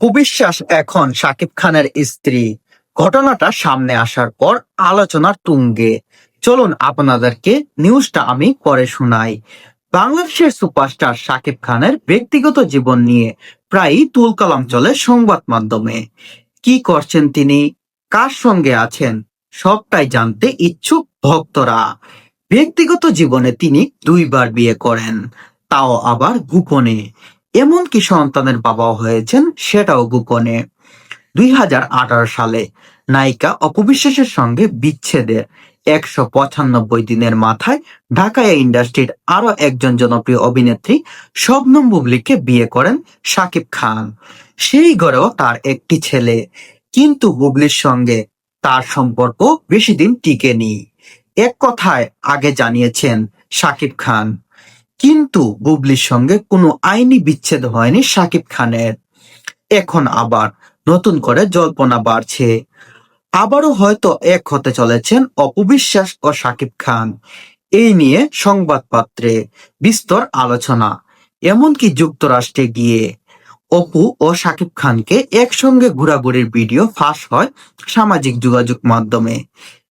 কুবিশ্বাস এখন শাকিব খানের স্ত্রী। ঘটনাটা সামনে আসার পর আলোচনার তুঙ্গে। চলুন আপনাদেরকে নিউজটা আমি পরে শোনাই। বাংলাদেশের সুপারস্টার শাকিব খানের ব্যক্তিগত জীবন নিয়ে প্রায়ই তুলকালাম চলে সংবাদ মাধ্যমে। কি করছেন তিনি? কার সঙ্গে আছেন? সবটাই জানতে ইচ্ছুক ভক্তরা। ব্যক্তিগত জীবনে তিনি দুইবার বিয়ে করেন, তাও আবার গোপনে। এমনকি সন্তানের বাবাও হয়েছেন সেটাও গোপনে। দুই হাজার আঠারো সালে নায়িকা অপবিশ্বাসের সঙ্গে বিচ্ছেদের একশো পঁচানব্বই দিনের মাথায় ঢাকায় ইন্ডাস্ট্রির আরও একজন জনপ্রিয় অভিনেত্রী শবনম বুবলিকে বিয়ে করেন শাকিব খান। সেই ঘরেও তার একটি ছেলে। কিন্তু বুবলির সঙ্গে তার সম্পর্ক বেশি দিন টিকেনি। এক কথায় আগে জানিয়েছেন শাকিব খান। কিন্তু বুবলির সঙ্গে কোনো আইনি বিচ্ছেদ হয়নি শাকিব খানের। এখন আবার নতুন করে জল্পনা বাড়ছে। আবারও হয়তো এক হতে চলেছেন অপবিশ্বাস ও শাকিব খান। এই নিয়ে সংবাদপত্রে বিস্তর আলোচনা, এমনকি যুক্তরাষ্ট্রে গিয়ে অপু ও শাকিব খানকে একসঙ্গে ঘোরাঘুরির ভিডিও ফাঁস হয় সামাজিক যোগাযোগ মাধ্যমে।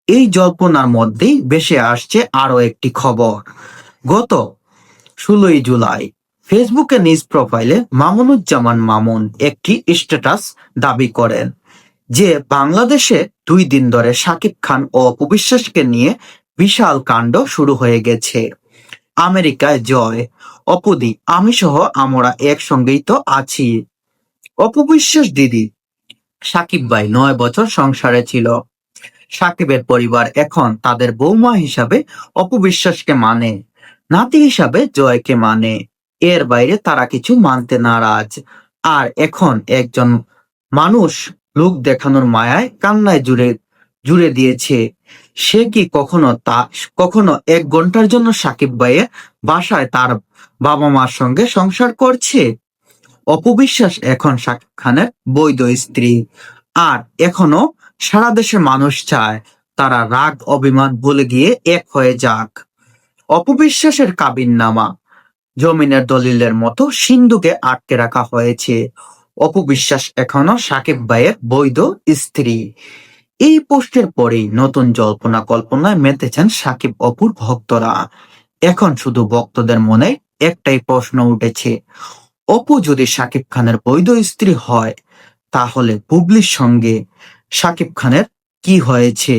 এই জল্পনার মধ্যেই ভেসে আসছে আরও একটি খবর। গত ষোলোই জুলাই। ফেসবুকে নিজ প্রোফাইলে মামুনুজ্জামান মামুন একটি স্ট্যাটাস দাবি করেন যে বাংলাদেশে দুই দিন ধরে শাকিব খান ও অপবিশ্বাসকে নিয়ে বিশাল কাণ্ড শুরু হয়ে গেছে। আমেরিকায় জয়, অপুদি আমি সহ আমরা একসঙ্গেই তো আছি। অপবিশ্বাস দিদি, সাকিব ভাই নয় বছর সংসারে ছিল। সাকিবের পরিবার এখন তাদের বৌমা হিসাবে অপবিশ্বাসকে মানে। নাতি হিসাবে জয়কে মানে। এর বাইরে তারা কিছু মানতে নারাজ। আর এখন একজন মানুষ লোক দেখানোর মায়ায় কান্নায় জুড়ে জুড়ে দিয়েছে। সে কি কখনো তা, কখনো এক ঘণ্টার জন্য সাকিব ভাইয়ের বাসায় তার বাবা মার সঙ্গে সংসার করছে? অপবিশ্বাস এখন সাকিব খানের বৈধ স্ত্রী। আর এখনও সারা দেশের মানুষ চায় তারা রাগ, অভিমান ভুলে গিয়ে এক হয়ে যাক। অপবিশ্বাসের কাবিন নামা জমিনের দলিলের মতো সিন্ধুকে আটকে রাখা হয়েছে। অপবিশ্বাস এখনও সাকিব ভাইয়ের বৈধ স্ত্রী। এই পোস্টের পরেই নতুন জল্পনা কল্পনায় মেতেছেন সাকিব অপুর ভক্তরা। এখন শুধু ভক্তদের মনে একটাই প্রশ্ন উঠেছে, অপু যদি সাকিব খানের বৈধ স্ত্রী হয়, তাহলে বুবলির সঙ্গে সাকিব খানের কি হয়েছে?